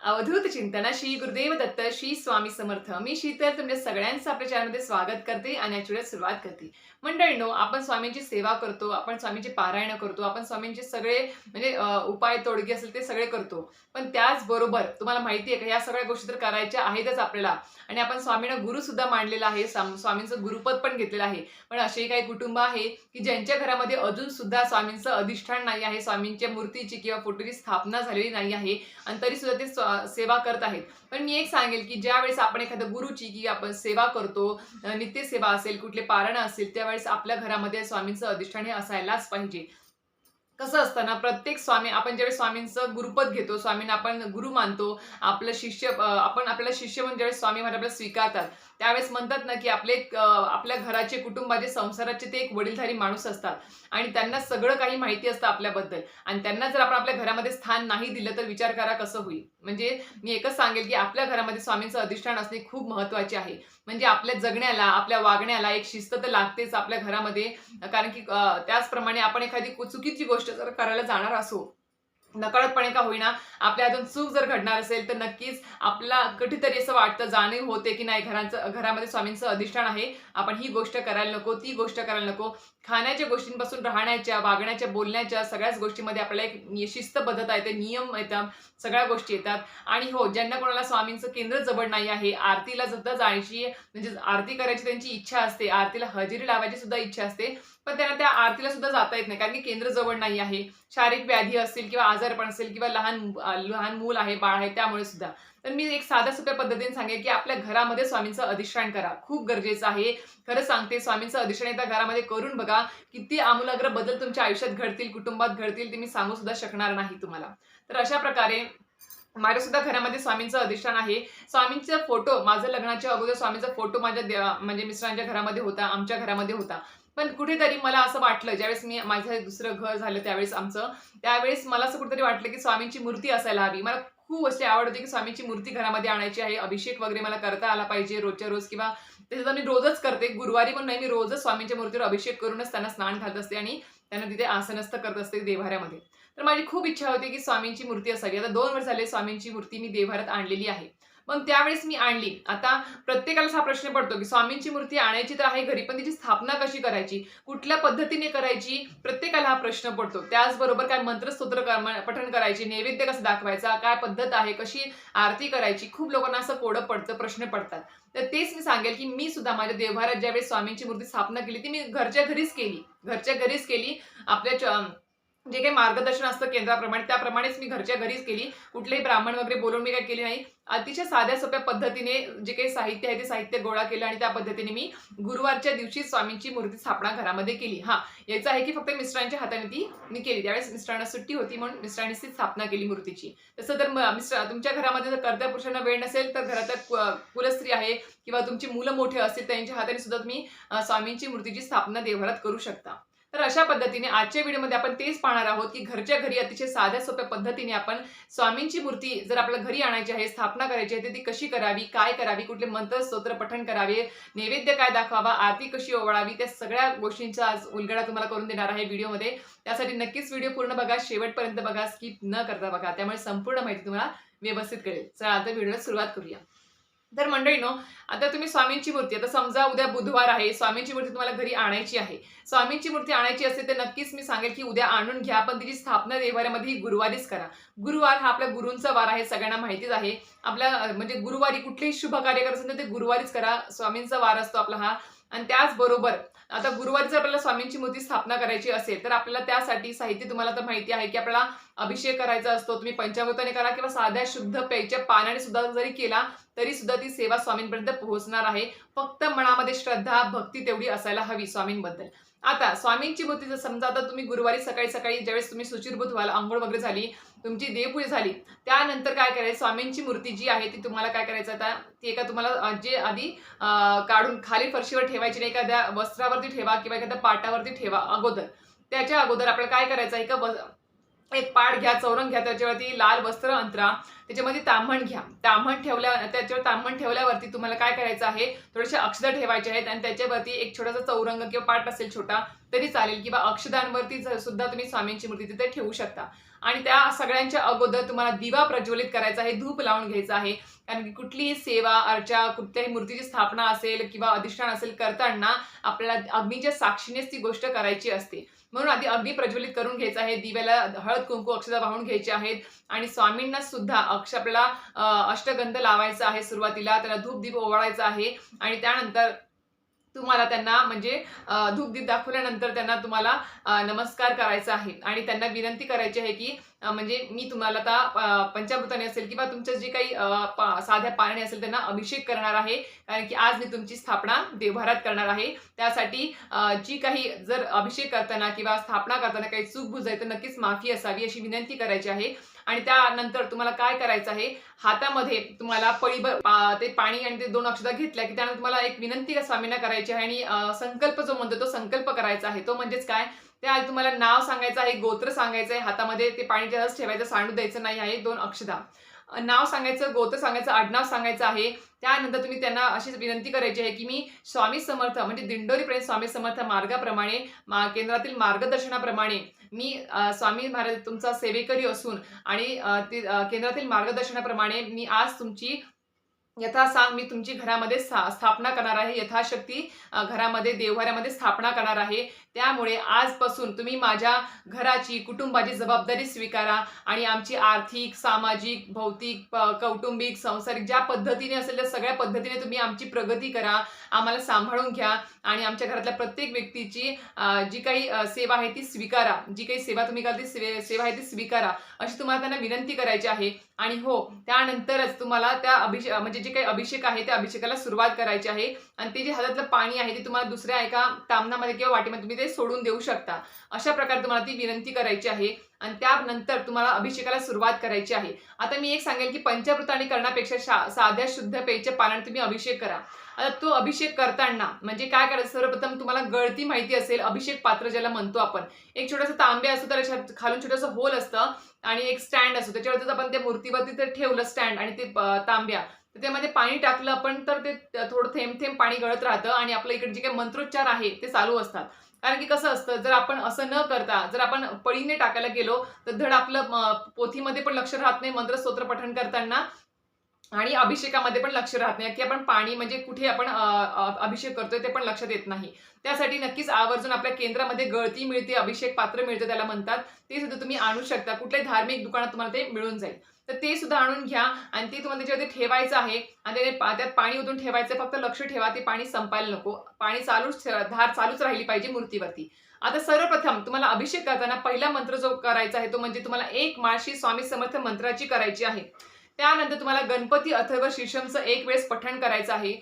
अवधूत चिंतना श्री गुरुदेव दत्त श्री स्वामी समर्थ. मी शीतल तुमच्या सगळ्यांचं आपल्या चॅनलमध्ये स्वागत करते आणि याच्या वेळेस सुरुवात करते. मंडळीनो आपण स्वामींची सेवा करतो आपण स्वामींची पारायण करतो आपण स्वामींचे सगळे म्हणजे उपाय तोडगे असेल ते सगळे करतो. पण त्याचबरोबर तुम्हाला माहिती आहे का या सगळ्या गोष्टी तर करायच्या आहेतच आपल्याला. आणि आपण स्वामींना गुरु सुद्धा मांडलेला आहे स्वामींचं गुरुपद पण घेतलेलं आहे. पण असे काही कुटुंब आहे की ज्यांच्या घरामध्ये अजून सुद्धा स्वामींचं अधिष्ठान नाही आहे स्वामींच्या मूर्तीची किंवा फोटोची स्थापना झालेली नाही आहे आणि तरी सुद्धा ते सेवा करत आहेत. पण मी एक सांगेल की ज्या वेळेस आपण एखाद्या गुरुची की आपण सेवा करतो नित्य नित्यसेवा असेल कुठले पारण असेल त्यावेळेस आपल्या घरामध्ये स्वामींचं अधिष्ठान हे असायलाच पाहिजे. कसं असतं ना प्रत्येक स्वामी आपण ज्यावेळेस स्वामींचं गुरुपद घेतो स्वामींना आपण गुरु मानतो आपलं शिष्य आपण आपल्याला शिष्य म्हणून ज्यावेळेस स्वामी महाराज आपल्याला स्वीकारतात. त्यावेळेस म्हणतात ना की आपले आपल्या घराचे कुटुंबाचे संसाराचे ते एक वडीलधारी माणूस असतात. आणि त्यांना सगळं काही माहिती असतं आपल्याबद्दल. आणि त्यांना जर आपण आपल्या घरामध्ये स्थान नाही दिलं तर विचार करा कसं होईल. म्हणजे मी एकच सांगेल की आपल्या घरामध्ये स्वामींचं अधिष्ठान असणे खूप महत्त्वाचे आहे. म्हणजे आपल्या जगण्याला आपल्या वागण्याला एक शिस्त तर लागतेच आपल्या घरामध्ये. कारण की त्याचप्रमाणे आपण एखादी कु- चुकीची गोष्ट जर करायला जाणार असो नकळतपणे का होईना आपल्या हातून चूक जर घडणार असेल तर नक्कीच आपला कठीतरी असं वाटतं जाणीव होते की नाही घरांचं घरामध्ये स्वामींचं अधिष्ठान आहे. आपण ही गोष्ट करायला नको ती गोष्ट करायला नको. खाण्याच्या गोष्टींपासून राहण्याच्या वागण्याच्या बोलण्याच्या सगळ्याच गोष्टीमध्ये आपल्याला एक नि- शिस्तबद्धता येते नियम येतात सगळ्या गोष्टी येतात. आणि हो ज्यांना कोणाला स्वामींचं केंद्र जवळ नाही आहे आरतीला सुद्धा जायची म्हणजे आरती करायची त्यांची इच्छा असते आरतीला हजेरी लावायची सुद्धा इच्छा असते पण त्यांना त्या आरतीला सुद्धा जाता येत नाही कारण की केंद्र जवळ नाही आहे. शारीरिक व्याधी असतील किंवा आजारपण असेल किंवा लहान लहान मूल आहे बाळ आहे त्यामुळे सुद्धा. तर मी एक साध्या सोप्या पद्धतीने सांगेन की आपल्या घरामध्ये स्वामींचं अधिष्ठान करा. खूप गरजेचं आहे. खरं सांगते स्वामींचं अधिष्ठान एकदा घरामध्ये करून बघा. किती आमूलाग्र बदल तुमच्या आयुष्यात घडतील कुटुंबात घडतील ते मी सांगू सुद्धा शकणार नाही तुम्हाला. तर अशा प्रकारे माझ्या सुद्धा घरामध्ये स्वामींचं अधिष्ठान आहे. स्वामींचा फोटो माझं लग्नाच्या अगोदर स्वामींचा फोटो माझ्या देवा म्हणजे मिस्टरांच्या घरामध्ये होता आमच्या घरामध्ये होता. पण कुठेतरी मला असं वाटलं ज्यावेळेस मी माझं दुसरं घर झालं त्यावेळेस आमचं त्यावेळेस मला असं कुठेतरी वाटलं की स्वामींची मूर्ती असायला हवी. मला खूप अशी आवड होती की स्वामींची मूर्ती घरामध्ये आणायची आहे अभिषेक वगैरे मला करता आला पाहिजे रोजच्या रोज किंवा त्याच्यात मी रोजच करते. गुरुवारी पण नाही मी रोजच स्वामींच्या मूर्तीवर अभिषेक करूनच त्यांना स्नान घालत असते आणि त्यांना तिथे आसनस्थ करत असते देवाऱ्यामध्ये तर माझी खूप इच्छा होती की स्वामींची मूर्ती असावी. आता दोन वर्ष झाले स्वामींची मूर्ती मी देवाऱ्यात आणलेली आहे. मग त्यावेळेस मी आणली. आता प्रत्येकालाच हा प्रश्न पडतो की स्वामींची मूर्ती आणायची तर आहे घरी पण तिची स्थापना कशी करायची? कुठल्या पद्धतीने करायची? प्रत्येकाला हा प्रश्न पडतो. त्याचबरोबर काय मंत्रस्तोत्र कर्म- पठण करायची नैवेद्य कसं दाखवायचा काय पद्धत आहे कशी आरती करायची? खूप लोकांना असं कोडं पडतं प्रश्न पडतात. तर तेच मी सांगेल की मी सुद्धा माझ्या देवभारात ज्यावेळेस स्वामींची मूर्ती स्थापना केली ती मी घरच्या घरीच केली. घरच्या घरीच केली. आपल्या जे काही मार्गदर्शन असतं केंद्राप्रमाणे त्याप्रमाणेच मी घरच्या घरीच केली. कुठलेही ब्राह्मण वगैरे बोलून मी काय केली नाही. अतिशय साध्या सोप्या पद्धतीने जे काही साहित्य आहे ते साहित्य गोळा केलं आणि त्या पद्धतीने मी गुरुवारच्या दिवशी स्वामींची मूर्ती स्थापना घरामध्ये केली. हा याचं आहे की फक्त मिस्टरांच्या हाताने ती मी केली. त्यावेळेस मिस्टरांना सुट्टी होती म्हणून मिस्टरांनी ती स्थापना केली मूर्तीची. तसं तर मिस्टर तुमच्या घरामध्ये जर कर्त्या पुरुषांना वेळ नसेल तर घरात कुलस्त्री आहे किंवा तुमची मुलं मोठे असतील त्यांच्या हाताने सुद्धा तुम्ही स्वामींची मूर्तीची स्थापना देवघरात करू शकता. तर अशा पद्धतीने आजच्या व्हिडिओमध्ये आपण तेच पाहणार आहोत की घरच्या घरी अतिशय साध्या सोप्या पद्धतीने आपण स्वामींची मूर्ती जर आपल्या घरी आणायची आहे स्थापना करायची आहे तर ती कशी करावी काय करावी कुठले मंत्र स्तोत्र पठण करावे नैवेद्य काय दाखवावा आरती कशी ओवाळावी त्या सगळ्या गोष्टींचा आज उलगडा तुम्हाला करून देणार आहे व्हिडिओमध्ये. त्यासाठी नक्कीच व्हिडिओ पूर्ण बघा शेवटपर्यंत बघा स्किप न करता बघा. त्यामुळे संपूर्ण माहिती तुम्हाला व्यवस्थित कळेल. चला आता व्हिडिओला सुरुवात करूया. तर मंडळीनो आता तुम्ही स्वामींची मूर्ती आता समजा उद्या बुधवार आहे स्वामींची मूर्ती तुम्हाला घरी आणायची आहे. स्वामींची मूर्ती आणायची असेल तर नक्कीच मी सांगेल की उद्या आणून घ्या पण तिची स्थापना देवाऱ्यामध्ये ही गुरुवारीच करा. गुरुवार हा आपल्या गुरूंचा वार आहे सगळ्यांना माहितीच आहे. आपल्या म्हणजे गुरुवारी कुठलेही शुभ कार्य करत असेल तर ते गुरुवारीच करा स्वामींचा वार असतो आपला हा. आणि त्याचबरोबर आता गुरुवारी जर आपल्याला स्वामींची मूर्ती स्थापना करायची असेल तर आपल्याला त्यासाठी साहित्य तुम्हाला तर माहिती आहे की आपल्याला अभिषेक करायचा असतो तुम्ही पंचामृताने करा किंवा साध्या शुद्ध प्यायच्या पाण्याने सुद्धा जरी केला तरी सुद्धा ती सेवा स्वामींपर्यंत पोहोचणार आहे. फक्त मनामध्ये श्रद्धा भक्ती तेवढी असायला हवी स्वामींबद्दल. आता स्वामींची मूर्ती जर समजा आता तुम्ही गुरुवारी सकाळी सकाळी ज्यावेळेस तुम्ही सुचिरभूत व्हाल आंघोळ वगैरे झाली तुमची देवपूजा झाली त्यानंतर काय करायचं? स्वामींची मूर्ती जी आहे ती तुम्हाला काय करायचं आता? ती एका तुम्हाला जे आधी काढून खाली फरशीवर ठेवायची नाही एखाद्या वस्त्रावरती ठेवा किंवा एखाद्या पाटावरती ठेवा अगोदर. त्याच्या अगोदर आपल्याला काय करायचं? आहे का व- एक पाड घ्या चौरंग घ्या त्याच्यावरती लाल वस्त्र अंतरा त्याच्यामध्ये तांबण घ्या. तांबण ठेवल्या त्याच्यावर तांबण ठेवल्यावरती तुम्हाला काय करायचं आहे? थोडेसे अक्षर ठेवायचे आहेत आणि त्याच्यावरती एक छोटासा चौरंग किंवा पाठ असेल छोटा तरी चालेल. किंवा अक्षदांवरती सुद्धा तुम्ही स्वामींची मूर्ती तिथे ठेवू शकता. आणि त्या सगळ्यांच्या अगोदर तुम्हाला दिवा प्रज्वलित करायचा आहे धूप लावून घ्यायचा आहे. कारण की कुठलीही सेवा अर्चा कुठल्याही मूर्तीची स्थापना असेल किंवा अधिष्ठान असेल करताना आपल्याला अग्नीच्या साक्षीनेच ती गोष्ट करायची असते. म्हणून आधी अग्नी प्रज्वलित करून घ्यायचा आहे. दिव्याला हळद कुंकू अक्षता वाहून घ्यायचे आहेत. आणि स्वामींना सुद्धा अक्ष आपल्याला अष्टगंध लावायचा आहे सुरुवातीला. त्याला धूप दीप ओवाळायचा आहे. आणि त्यानंतर तुम्हाला त्यांना म्हणजे धूपदीप धूप दाखवल्यानंतर त्यांना तुम्हाला नमस्कार करायचा आहे. आणि त्यांना विनंती करायची आहे की म्हणजे मी तुम्हाला आता पंचामृताने असेल किंवा तुमचं जे काही पा- साध्या पाण्याने असेल त्यांना अभिषेक करणार आहे. कारण की आज मी तुमची स्थापना देवभरात करणार आहे. त्यासाठी जी काही जर अभिषेक करताना किंवा स्थापना करताना काही चूक बुजाय तर नक्कीच माफी असावी अशी विनंती करायची आहे. आणि त्यानंतर तुम्हाला काय करायचं आहे? हातामध्ये तुम्हाला पळीभर ते पाणी आणि ते दोन अक्षता घेतल्या की त्यानंतर तुम्हाला एक विनंती स्वामींना करायची आहे आणि संकल्प जो म्हणतो तो संकल्प करायचा आहे. तो म्हणजेच काय? त्या तुम्हाला नाव सांगायचं आहे गोत्र सांगायचं आहे हातामध्ये ते पाणी जास्त ठेवायचं सांडू द्यायचं नाही आहे दोन अक्षता नाव सांगायचं गोत्र सांगायचं आडनाव सांगायचं आहे. त्यानंतर तुम्ही त्यांना अशीच विनंती करायची आहे की मी स्वामी समर्थ म्हणजे दिंडोरीपर्यंत स्वामी समर्थ मार्गाप्रमाणे मा- केंद्रातील मार्गदर्शनाप्रमाणे मी स्वामी महाराज तुमचा सेवेकरी असून आणि ते केंद्रातील मार्गदर्शनाप्रमाणे मी आज तुमची यथासांग मी तुमची घरामध्ये स्था- स्थापना करणार आहे. यथाशक्ती घरामध्ये देवघरामध्ये स्थापना करणार आहे. त्यामुळे आजपासून तुम्ही माझ्या घराची कुटुंबाची जबाबदारी स्वीकारा आणि आमची आर्थिक सामाजिक भौतिक प- कौटुंबिक सांसारिक ज्या पद्धतीने असेल त्या सगळ्या पद्धतीने तुम्ही आमची प्रगती करा. आम्हाला सांभाळून घ्या. आणि आमच्या घरातल्या प्रत्येक व्यक्तीची जी काही सेवा आहे ती स्वीकारा. जी काही सेवा तुम्ही करा ती सेवा आहे ती स्वीकारा. अशी तुम्हाला त्यांना विनंती करायची आहे. आणि हो त्यानंतरच तुम्हाला त्या अभिषेक म्हणजे जे काही अभिषेक आहे त्या अभिषेकाला सुरुवात करायची आहे. आणि ते जे हातातलं पाणी आहे ते तुम्हाला दुसऱ्या एका तामणामध्ये किंवा वाटीमध्ये तुम्ही ते सोडून देऊ शकता. अशा प्रकारे तुम्हाला ती विनंती करायची आहे. आणि त्यानंतर तुम्हाला अभिषेकाला सुरुवात करायची आहे. आता मी एक सांगेल की पंचामृताने करण्यापेक्षा शा- साध्या शुद्ध पेयच्या पाण्याने तुम्ही अभिषेक करा. आता तो अभिषेक करताना म्हणजे काय करायचं? सर्वप्रथम तुम्हाला गळती माहिती असेल. अभिषेक पात्र ज्याला म्हणतो आपण. एक छोटासा तांबे असतो तर खालून छोटंसं होल असतं आणि एक स्टँड असतो. त्याच्यावरतीच आपण त्या मूर्तीवरती तर ठेवलं स्टँड आणि ते तांब्या. तर त्यामध्ये पाणी टाकलं आपण तर ते थोडं थेंब थेंब पाणी गळत राहतं आणि आपलं इकडे जे काही मंत्रोच्चार आहे ते चालू असतात. कारण की कसं असतं जर आपण असं न करता जर आपण पळीने टाकायला गेलो तर धड आपलं पोथीमध्ये पण लक्ष राहत नाही. मंत्र स्तोत्र पठण करताना आणि अभिषेकामध्ये पण लक्ष राहत नाही की आपण पाणी म्हणजे कुठे आपण अभिषेक करतोय ते पण लक्षात येत नाही. त्यासाठी नक्कीच आवर्जून आपल्या केंद्रामध्ये गळती मिळते अभिषेक पात्र मिळतं त्याला म्हणतात. ते सुद्धा तुम्ही आणू शकता. कुठल्याही धार्मिक दुकानात तुम्हाला ते मिळून जाईल. तर ते सुद्धा आणून घ्या आणि ते तुम्हाला त्याच्यावरती ठेवायचं आहे आणि त्याने त्यात पाणी ओतून ठेवायचं फक्त लक्ष ठेवा ते पाणी संपायला नको. पाणी चालूच ठेवा धार चालूच राहिली पाहिजे मूर्तीवरती. आता सर्वप्रथम तुम्हाला अभिषेक करताना पहिला मंत्र जो करायचा आहे तो म्हणजे तुम्हाला एक माळशी स्वामी समर्थ मंत्राची करायची आहे. त्यानंतर तुम्हाला गणपती अथर्व शीर्षमचं एक वेळेस पठण करायचं आहे.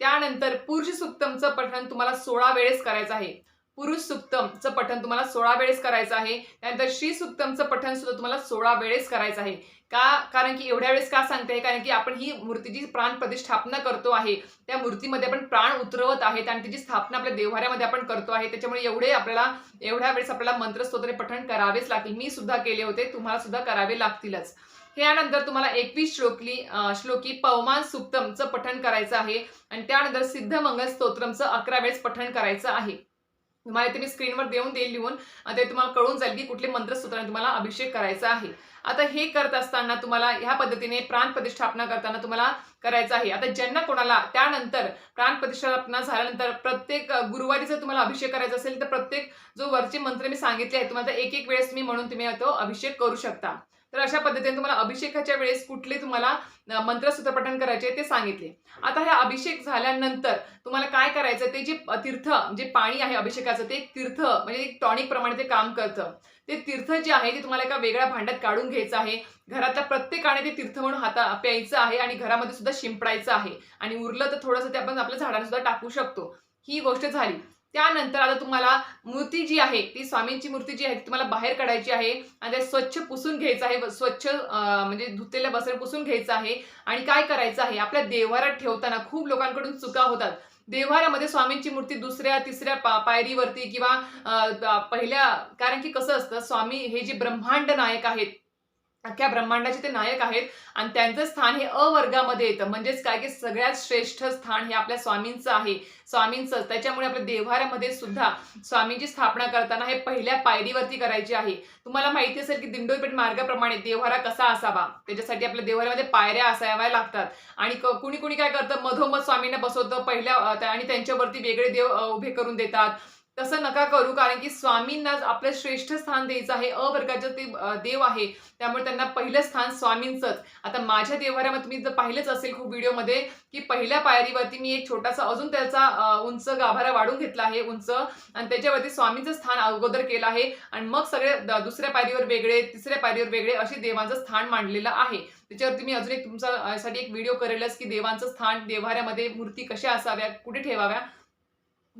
त्यानंतर पुरुष सुक्तमचं पठण तुम्हाला सोळा वेळेस करायचं आहे. पुरुष सुक्तमचं पठण तुम्हाला सोळा वेळेस करायचं आहे. त्यानंतर श्री सुक्तमचं पठण सुद्धा तुम्हाला सोळा वेळेस करायचं आहे. का कारण की एवढ्या वेळेस का सांगते कारण की आपण ही मूर्तीची प्राण प्रतिष्ठापना करतो आहे. त्या मूर्तीमध्ये आपण प्राण उतरवत आहेत आणि तिची स्थापना आपल्या देव्हाऱ्यामध्ये आपण करतो आहे. त्याच्यामुळे एवढे आपल्याला एवढ्या वेळेस आपल्याला मंत्रस्तोत्रे पठण करावेच लागतील. मी सुद्धा केले होते. तुम्हाला सुद्धा करावे लागतीलच. यानंतर तुम्हाला एकवीस श्लोकली श्लोकी पवमान सुक्तमचं पठण करायचं आहे आणि त्यानंतर सिद्ध मंगल स्तोत्रमचं अकरा वेळेस पठण करायचं आहे. तुम्हाला ते मी स्क्रीनवर देऊन देईल लिहून ते तुम्हाला कळून जाईल की कुठले मंत्रस्तोत्राने तुम्हाला अभिषेक करायचा आहे. आता हे करत असताना तुम्हाला ह्या पद्धतीने प्राण प्रतिष्ठापना करताना तुम्हाला करायचं आहे. आता ज्यांना कोणाला त्यानंतर प्राण प्रतिष्ठापना झाल्यानंतर प्रत्येक गुरुवारी जर तुम्हाला अभिषेक करायचा असेल तर प्रत्येक जो वरचे मंत्र मी सांगितले आहेत तुम्हाला एक एक वेळेस मी म्हणून तुम्ही तो अभिषेक करू शकता. तर अशा पद्धतीने तुम्हाला अभिषेकाच्या वेळेस कुठले तुम्हाला अ, मंत्रसूत्र पठण करायचे ते सांगितले. आता हे अभिषेक झाल्यानंतर तुम्हाला काय करायचं ते जे तीर्थ जे पाणी आहे अभिषेकाचं ते एक तीर्थ म्हणजे एक टॉनिक प्रमाणे ते काम करतं. ते तीर्थ जे आहे ते तुम्हाला एका वेगळ्या भांड्यात काढून घ्यायचं आहे. घरातल्या प्रत्येकाने ते तीर्थ म्हणून हाता प्यायचं आहे आणि घरामध्ये सुद्धा शिंपडायचं आहे. आणि उरलं तर थोडंसं ते आपण आपल्या झाडांना सुद्धा टाकू शकतो. ही गोष्ट झाली. त्यानंतर आता तुम्हाला मूर्ती जी आहे ती स्वामींची मूर्ती जी आहे ती तुम्हाला बाहेर काढायची आहे. आणि ते स्वच्छ पुसून घ्यायचं आहे स्वच्छ म्हणजे धुतलेलं बसर पुसून घ्यायचं आहे. आणि काय करायचं आहे आपल्या देवारात ठेवताना खूप लोकांकडून चुका होतात. देव्हाऱ्यामध्ये स्वामींची मूर्ती दुसऱ्या तिसऱ्या पा पायरीवरती किंवा पहिल्या कारण की कसं असतं स्वामी हे जे ब्रह्मांड नायक आहेत अख्ख्या ब्रह्मांडाचे ते नायक आहेत आणि त्यांचं स्थान हे अवर्गामध्ये येतं. म्हणजेच काय की सगळ्यात श्रेष्ठ स्थान हे आपल्या स्वामींचं आहे. स्वामींचं. त्याच्यामुळे आपल्या देव्हाऱ्यामध्ये सुद्धा स्वामींची स्थापना करताना हे पहिल्या पायरीवरती करायची आहे. तुम्हाला माहिती असेल की दिंडोरीपेठ मार्गाप्रमाणे देव्हारा कसा असावा? त्याच्यासाठी आपल्या देव्हाऱ्यामध्ये पायऱ्या असाव्या लागतात. आणि क- कुणी कुणी काय करतं? मधोमध स्वामींना बसवतं. पहिल्या त्या- आणि त्यांच्यावरती वेगळे देव उभे करून देतात. तसं नका करू कारण की स्वामींना आपलं श्रेष्ठ स्थान द्यायचं आहे. अ वर्गाचं ते देव आहे. त्यामुळे त्यांना पहिलं स्थान स्वामींचंच. आता माझ्या देव्हाऱ्यामध्ये तुम्ही जर पाहिलंच असेल खूप व्हिडिओमध्ये की पहिल्या पायरीवरती मी एक छोटासा अजून त्याचा उंच गाभारा वाढून घेतला आहे उंच. आणि त्याच्यावरती स्वामींचं स्थान अगोदर केलं आहे. आणि मग सगळे दुसऱ्या पायरीवर वेगळे तिसऱ्या पायरीवर वेगळे असे देवांचं स्थान मांडलेलं आहे. त्याच्यावरती मी अजून एक तुमच्यासाठी एक व्हिडिओ करेलच की देवांचं स्थान देव्हाऱ्यामध्ये मूर्ती कशा असाव्या कुठे ठेवाव्या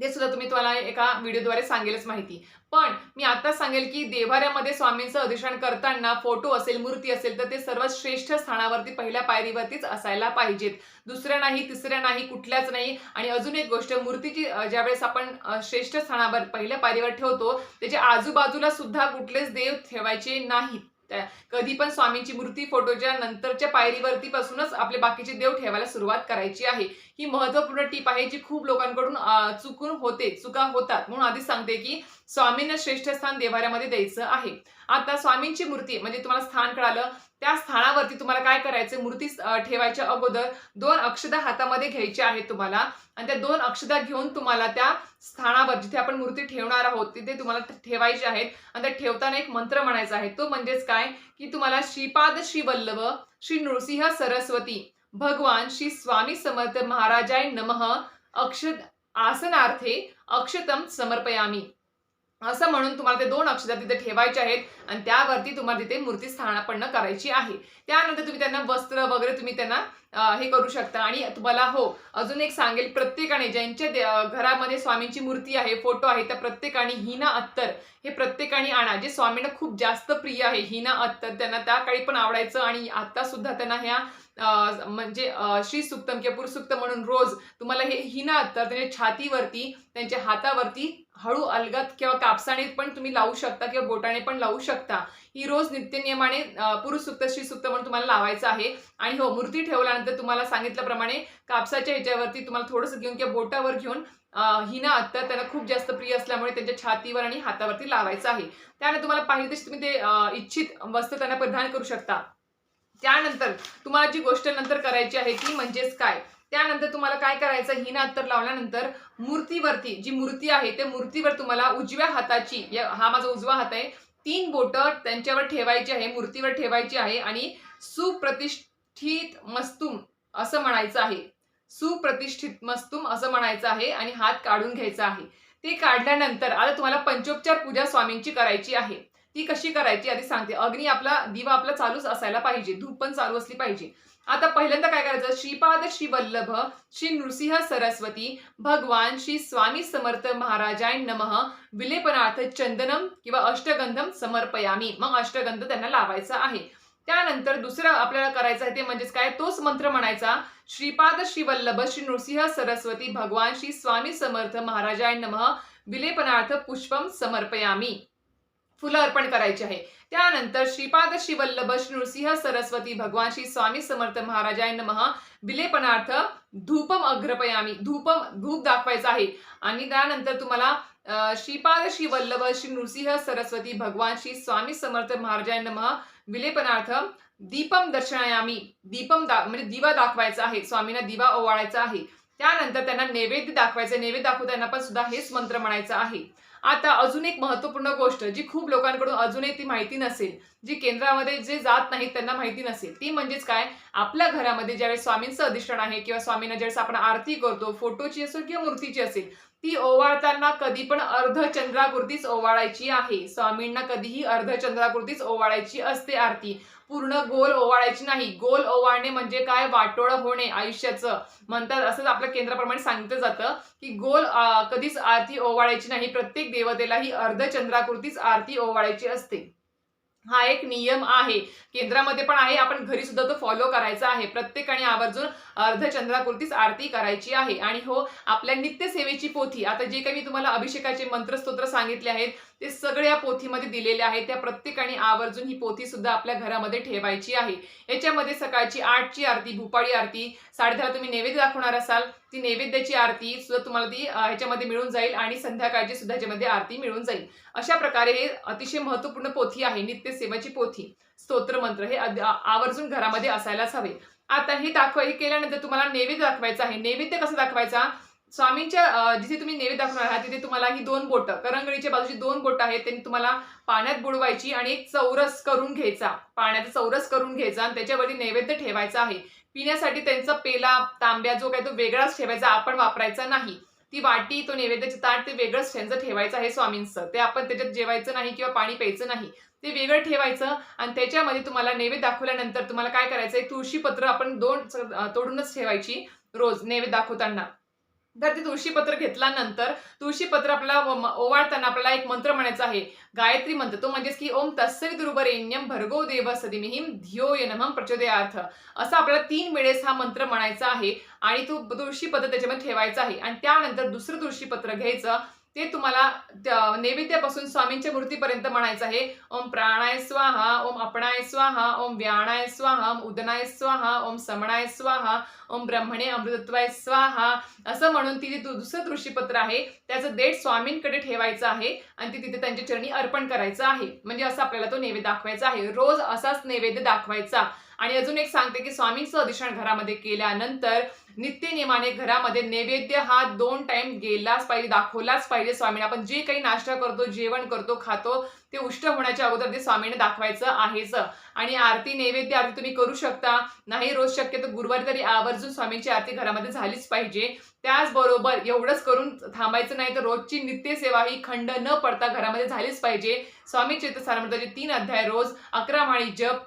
ते सुद्धा तुम्ही तुम्हाला एका व्हिडिओद्वारे सांगेलच माहिती. पण मी आता सांगेल की देवाऱ्यामध्ये स्वामींचं अधिष्ठान करताना फोटो असेल मूर्ती असेल तर ते सर्वात श्रेष्ठ स्थानावरती पहिल्या पायरीवरतीच असायला पाहिजेत. दुसऱ्या नाही तिसऱ्या नाही कुठल्याच नाही. आणि अजून एक गोष्ट मूर्तीची ज्यावेळेस आपण श्रेष्ठ स्थानावर पहिल्या पायरीवर ठेवतो त्याच्या आजूबाजूला सुद्धा कुठलेच देव ठेवायचे नाहीत. त्या- कधी पण स्वामींची मूर्ती फोटोच्या नंतरच्या पायरीवरती पासूनच आपले बाकीचे देव ठेवायला सुरुवात करायची आहे. ही महत्त्वपूर्ण टीप आहे जी खूप लोकांकडून चुकून होते चुका होतात. म्हणून आधीच सांगते की स्वामींना श्रेष्ठ स्थान देवाऱ्यामध्ये द्यायचं आहे. आता स्वामींची मूर्ती म्हणजे तुम्हाला स्थान कळालं त्या स्थानावरती तुम्हाला काय करायचं मूर्ती ठेवायच्या अगोदर दोन अक्षदा हातामध्ये घ्यायच्या आहेत तुम्हाला. आणि त्या दोन अक्षदा घेऊन तुम्हाला त्या स्थानावर जिथे आपण मूर्ती ठेवणार आहोत तिथे तुम्हाला ठेवायचे आहेत. आणि त्या ठेवताना एक मंत्र म्हणायचा आहे. तो म्हणजेच काय? की तुम्हाला श्रीपाद श्री वल्लभ श्री नृसिंह सरस्वती भगवान श्री स्वामी समर्थ महाराजाय नमः अक्ष आसनार्थे अक्षतम समर्पयामी. असं म्हणून तुम्हाला ते दोन अक्षर तिथे ठेवायचे आहेत आणि त्यावरती तुम्हाला तिथे मूर्ती स्थानापन्न करायची आहे. त्यानंतर तुम्ही त्यांना वस्त्र वगैरे तुम्ही त्यांना हे करू शकता. आणि तुम्हाला हो अजून एक सांगेल प्रत्येकाने ज्यांच्या दे- घरामध्ये स्वामींची मूर्ती आहे फोटो आहे त्या प्रत्येकाने हिना अत्तर हे प्रत्येकाने आणा. जे स्वामींना खूप जास्त प्रिय आहे हिना अत्तर त्यांना त्या काळी पण आवडायचं आणि आता सुद्धा त्यांना ह्या म्हणजे श्री सुक्तम किंवा पुरुषुक्त म्हणून रोज तुम्हाला हे हिना अत्तर त्यांच्या छातीवरती त्यांच्या हातावरती हळू अलगत किंवा कापसाणीत पण तुम्ही लावू शकता किंवा बोटाने पण लावू शकता. ही रोज नित्यनियमाने पुरुष सुक्त श्री सुक्त म्हणून तुम्हाला लावायचं आहे. आणि हो मूर्ती ठेवल्यानंतर तुम्हाला सांगितल्याप्रमाणे कापसाच्या ह्याच्यावरती तुम्हाला थोडंसं घेऊन किंवा बोटावर घेऊन हिना अत्तर त्यांना खूप जास्त प्रिय असल्यामुळे त्यांच्या छातीवर आणि हातावरती लावायचं आहे. त्यानंतर तुम्हाला पाहिजे तशी तुम्ही ते इच्छित वस्त्र त्यांना परिधान करू शकता. त्यानंतर तुम्हाला जी गोष्ट नंतर करायची आहे ती म्हणजेच काय? त्यानंतर तुम्हाला काय करायचं? हिना अत्तर लावल्यानंतर मूर्तीवरती जी मूर्ती आहे त्या मूर्तीवर तुम्हाला उजव्या हाताची हा माझा उजवा हात आहे तीन बोटं त्यांच्यावर ठेवायची आहे मूर्तीवर ठेवायची आहे आणि सुप्रतिष्ठित मस्तुम असं म्हणायचं आहे. सुप्रतिष्ठित मस्तुम असं म्हणायचं आहे आणि हात काढून घ्यायचा आहे. ते काढल्यानंतर आता तुम्हाला पंचोपचार पूजा स्वामींची करायची आहे. ती कशी करायची? आधी सांगते. अग्नी आपला दिवा आपला चालूच असायला पाहिजे. धूप पण चालू असली पाहिजे. आता पहिल्यांदा काय करायचं? श्रीपाद श्री वल्लभ श्री नृसिंह सरस्वती भगवान श्री स्वामी समर्थ महाराजाय नमः विलेपनार्थ चंदनम किंवा अष्टगंधम समर्पयामी. मग अष्टगंध त्यांना लावायचा आहे. त्यानंतर दुसरं आपल्याला करायचं आहे ते म्हणजेच काय? तोच मंत्र म्हणायचा. श्रीपाद श्री वल्लभ श्री नृसिंह सरस्वती भगवान श्री स्वामी समर्थ महाराजाय नमः विलेपनार्थ पुष्पम समर्पयामी. फुलं अर्पण करायची आहे. त्यानंतर श्रीपाद श्री वल्लभ श्री नृसिंह सरस्वती भगवान श्री स्वामी समर्थ महाराजाय महा विलेपनार्थ धूपम अग्रपयामी धूपम धूप दाखवायचा आहे. आणि त्यानंतर तुम्हाला श्रीपाद श्री वल्लभ श्री नृसिंह सरस्वती भगवान श्री स्वामी समर्थ महाराजाय नमः. विलेपनार्थ दीपम दर्शनायामी दीपम दा म्हणजे दिवा दाखवायचा आहे. स्वामींना दिवा ओवाळायचा आहे. त्यानंतर त्यांना नैवेद्य दाखवायचा नैवेद्य दाखवताना पण सुद्धा हेच मंत्र म्हणायचं आहे. आता अजून एक महत्त्वपूर्ण गोष्ट जी खूप लोकांकडून अजूनही ती माहिती नसेल जी केंद्रामध्ये जे जात नाहीत त्यांना माहिती नसेल ती म्हणजेच काय? आपल्या घरामध्ये ज्यावेळेस स्वामींचं अधिष्ठान आहे किंवा स्वामींना ज्यावेळेस आपण आरती करतो फोटोची असेल किंवा मूर्तीची असेल ती ओवाळताना कधी पण अर्धचंद्राकृतीच ओवाळायची आहे. स्वामींना कधीही अर्धचंद्राकृतीच ओवाळायची असते आरती. पूर्ण गोल ओवाळायची नाही. गोल ओवाळणे म्हणजे काय? वाटोळं होणे आयुष्याचं. म्हणतात असंच आपल्या केंद्राप्रमाणे सांगितलं जातं की गोल कधीच आरती ओवाळायची नाही. प्रत्येक देवतेला ही अर्धचंद्राकृतीच आरती ओवाळायची असते. हा एक नियम आहे. केंद्रामध्ये पण आहे. आपण घरी सुद्धा तो फॉलो करायचा आहे. प्रत्येकाने आवर्जून अर्धचंद्रापुरतीच आरती करायची आहे. आणि हो आपल्या नित्यसेवेची पोथी. आता जे काही मी तुम्हाला अभिषेकाचे मंत्रस्तोत्र सांगितले आहेत ते सगळे या पोथीमध्ये दिलेले आहे त्या प्रत्येकाने आवर्जून ही पोथी सुद्धा आपल्या घरामध्ये ठेवायची आहे. याच्यामध्ये सकाळची आठची आरती भूपाळी आरती साडेदहा तुम्ही नैवेद्य दाखवणार असाल. ती नैवेद्याची आरती सुद्धा तुम्हाला ती ह्याच्यामध्ये मिळून जाईल आणि संध्याकाळची सुद्धा ह्याच्यामध्ये आरती मिळून जाईल. अशा प्रकारे हे अतिशय महत्त्वपूर्ण पोथी आहे नित्यसेवाची पोथी. स्तोत्रमंत्र हे आवर्जून घरामध्ये असायलाच हवे. आता हे दाखवा हे केल्यानंतर तुम्हाला नैवेद्य दाखवायचा आहे. नैवेद्य कसं दाखवायचा? स्वामींच्या जिथे तुम्ही नैवेद्य दाखवणार आहात तिथे तुम्हाला ही दोन बोटं करंगळीच्या बाजूची दोन बोटं आहेत त्यांनी तुम्हाला पाण्यात बुडवायची आणि एक चौरस करून घ्यायचा. पाण्याचा चौरस करून घ्यायचा आणि त्याच्यावरती नैवेद्य ठेवायचा आहे. पिण्यासाठी त्यांचा पेला तांब्या जो काय तो वेगळाच ठेवायचा आपण वापरायचा नाही. ती वाटी तो नैवेद्याचे ताट ते वेगळंच त्यांचं ठेवायचं आहे स्वामींचं. ते आपण त्याच्यात जेवायचं नाही किंवा पाणी प्यायचं नाही. ते वेगळं ठेवायचं आणि त्याच्यामध्ये तुम्हाला नैवेद्य दाखवल्यानंतर तुम्हाला काय करायचं आहे तुळशीपत्र आपण दोन तोडूनच ठेवायची रोज नैवेद्य दाखवताना. तर ते तुळशीपत्र घेतल्यानंतर तुळशीपत्र आपल्याला ओवाळताना आपल्याला एक मंत्र म्हणायचा आहे. गायत्री मंत्र. तो म्हणजेच की ओम तत्सवितुर्वरेण्यम भर्गो देव सदिमिहिम धियो यनम प्रचोदयार्थ. असा आपल्याला तीन वेळेस हा मंत्र म्हणायचा आहे आणि तो तुळशीपत्र त्याच्यामध्ये ठेवायचा आहे. आणि त्यानंतर दुसरं तुळशीपत्र घ्यायचं. ते तुम्हाला त्या नैवेद्यापासून स्वामींच्या मूर्तीपर्यंत म्हणायचं आहे. ओम प्राणाय स्वाहा ओम अपणाय स्वाहा ओम व्याणाय स्वाहा ओम उदनाय स्वाहा ओम समणाय स्वाहा ओम ब्रह्मणे अमृतत्वाय स्वाहा असं म्हणून ती दु- दुसरं दृष्टीपत्र आहे त्याचं देठ स्वामींकडे ठेवायचं आहे आणि ती तिथे त्यांच्या चरणी अर्पण करायचं आहे. म्हणजे असं आपल्याला तो नैवेद्य दाखवायचा आहे. रोज असाच नैवेद्य दाखवायचा. आणि अजून एक सांगते की स्वामींचं अधिष्ठान घरामध्ये केल्यानंतर नित्यनियमाने घरामध्ये नैवेद्य हा दोन टाइम गेलाच पाहिजे दाखवलाच पाहिजे स्वामीने. आपण जे काही नाश्ता करतो जेवण करतो खातो ते उष्ट होण्याच्या अगोदर ते स्वामीने दाखवायचं आहेच. आणि आरती नैवेद्य आरती तुम्ही करू शकता. नाही रोज शक्य तर गुरुवारी तरी आवर्जून स्वामींची आरती घरामध्ये झालीच पाहिजे. त्याचबरोबर एवढंच करून थांबायचं नाही तर रोजची नित्यसेवा ही खंड न पडता घरामध्ये झालीच पाहिजे. स्वामी चैत्र सारमृताचे तीन अध्याय रोज अकरा माळी जप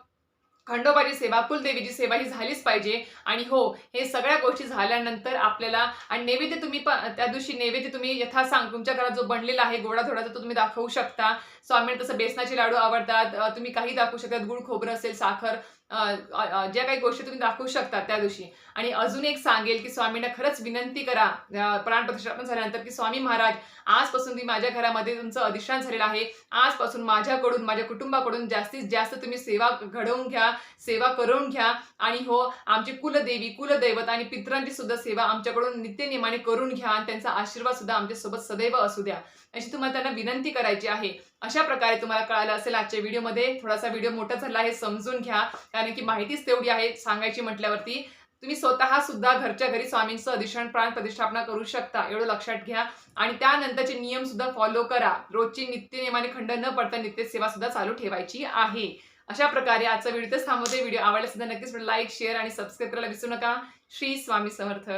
खंडोबाची सेवा कुलदेवीची सेवा ही झालीच पाहिजे. आणि हो हे सगळ्या गोष्टी झाल्यानंतर आपल्याला आणि नैवेद्य तुम्ही त्या दिवशी नैवेद्य तुम्ही यथासांग तुमच्या घरात जो बनलेला आहे गोडा धोडाचा तो तुम्ही दाखवू शकता. स्वामींना तसं बेसनाचे लाडू आवडतात तुम्ही काही दाखवू शकतात गुळ खोबरं असेल साखर ज्या काही गोष्टी तुम्ही दाखवू शकता त्या दिवशी. आणि अजून एक सांगेल की स्वामींना खरंच विनंती करा अ, प्राणप्रतिष्ठापन झाल्यानंतर की स्वामी महाराज आजपासून तुम्ही माझ्या घरामध्ये तुमचं अधिष्ठान झालेलं आहे. आजपासून माझ्याकडून माझ्या कुटुंबाकडून जास्तीत जास्त तुम्ही सेवा घडवून घ्या सेवा करून घ्या. आणि हो आमची कुलदेवी कुलदैवत आणि पितरांची सुद्धा सेवा आमच्याकडून नित्यनियमाने करून घ्या आणि त्यांचा आशीर्वाद सुद्धा आमच्यासोबत सदैव असू द्या. अशी तुम्हाला त्यांना विनंती करायची आहे. अशा प्रकारे तुम्हाला कळालं असेल आजच्या व्हिडिओमध्ये थोडासा व्हिडिओ मोठा झाला आहे समजून घ्या. कारण की माहितीच तेवढी आहे सांगायची म्हटल्यावरती. तुम्ही स्वतः सुद्धा घरच्या घरी स्वामींचं अधिष्ठान प्राण प्रतिष्ठापना करू शकता एवढं लक्षात घ्या. आणि त्यानंतरचे नियम सुद्धा फॉलो करा. रोजची नित्यनियमाने खंड न पडता नित्य सेवा सुद्धा चालू ठेवायची आहे. अशा प्रकारे आजचा व्हिडिओ थांबवते. व्हिडिओ आवडला सुद्धा नक्कीच लाईक शेअर आणि सबस्क्राईब करायला विसरू नका. श्री स्वामी समर्थ.